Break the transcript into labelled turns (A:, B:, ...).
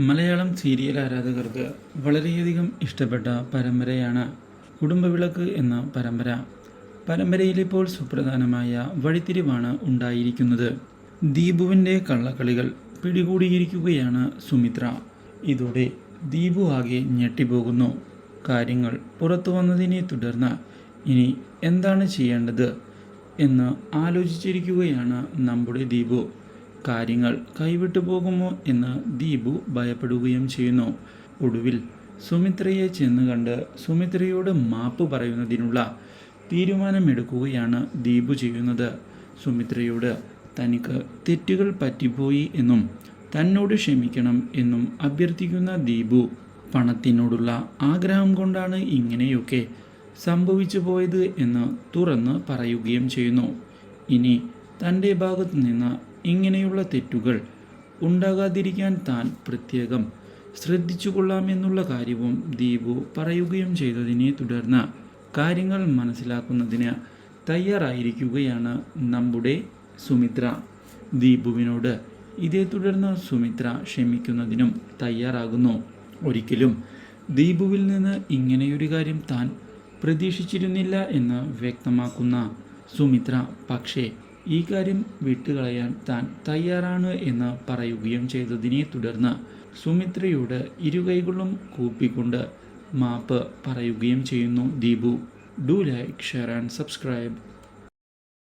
A: Malayalam serial ആരാധകർക്ക് വളരെയധികം ഇഷ്ടപ്പെട്ട പരമ്പരയാണ് കുടുംബവിളക്ക് എന്ന പരമ്പര. പരമ്പരയിലിപ്പോൾ സുപ്രധാനമായ വഴിത്തിരിവാണ് ഉണ്ടായിരിക്കുന്നത്. ദീപുവിന്റെ കള്ളക്കളികൾ പിടികൂടിയിരിക്കുകയാണ് സുമിത്ര. ഇതോടെ ദീപു ആകെ ഞെട്ടിപ്പോകുന്നു. കാര്യങ്ങൾ പുറത്തു വന്നതിനെ തുടർന്ന് ഇനി എന്താണ് ചെയ്യേണ്ടത് എന്ന് ആലോചിച്ചിരിക്കുകയാണ് നമ്മുടെ ദീപു. കാര്യങ്ങൾ കൈവിട്ടു പോകുമോ എന്ന് ദീപു ഭയപ്പെടുകയും ചെയ്യുന്നു. ഒടുവിൽ സുമിത്രയെ ചെന്ന് കണ്ട് സുമിത്രയോട് മാപ്പ് പറയുന്നതിനുള്ള തീരുമാനമെടുക്കുകയാണ് ദീപു ചെയ്യുന്നത്. സുമിത്രയോട് തനിക്ക് തെറ്റുകൾ പറ്റിപ്പോയി എന്നും തന്നോട് ക്ഷമിക്കണം എന്നും അഭ്യർത്ഥിക്കുന്ന ദീപു പണത്തിനോടുള്ള ആഗ്രഹം കൊണ്ടാണ് ഇങ്ങനെയൊക്കെ സംഭവിച്ചു പോയത് എന്ന് തുറന്ന് പറയുകയും ചെയ്യുന്നു. ഇനി തന്റെ ഭാഗത്തു നിന്ന് ഇങ്ങനെയുള്ള തെറ്റുകൾ ഉണ്ടാകാതിരിക്കാൻ താൻ പ്രത്യേകം ശ്രദ്ധിച്ചുകൊള്ളാമെന്നുള്ള കാര്യവും ദീപു പറയുകയും ചെയ്തതിനെ തുടർന്ന് കാര്യങ്ങൾ മനസ്സിലാക്കുന്നതിന് തയ്യാറായിരിക്കുകയാണ് നമ്മുടെ സുമിത്ര. ദീപുവിനോട് ഇതേ തുടർന്ന് സുമിത്ര ക്ഷമിക്കുന്നതിനും തയ്യാറാകുന്നു. ഒരിക്കലും ദീപുവിൽ നിന്ന് ഇങ്ങനെയൊരു കാര്യം താൻ പ്രതീക്ഷിച്ചിരുന്നില്ല എന്ന് വ്യക്തമാക്കുന്ന സുമിത്ര. പക്ഷേ ഈ കാര്യം വിട്ടുകളയാൻ താൻ തയ്യാറാണ് എന്ന് പറയുകയും ചെയ്തതിനെ തുടർന്ന് സുമിത്രയോട് ഇരുകൈകളും കൂപ്പിക്കൊണ്ട് മാപ്പ് പറയുകയും ചെയ്യുന്നു Deepu. Do like share and subscribe.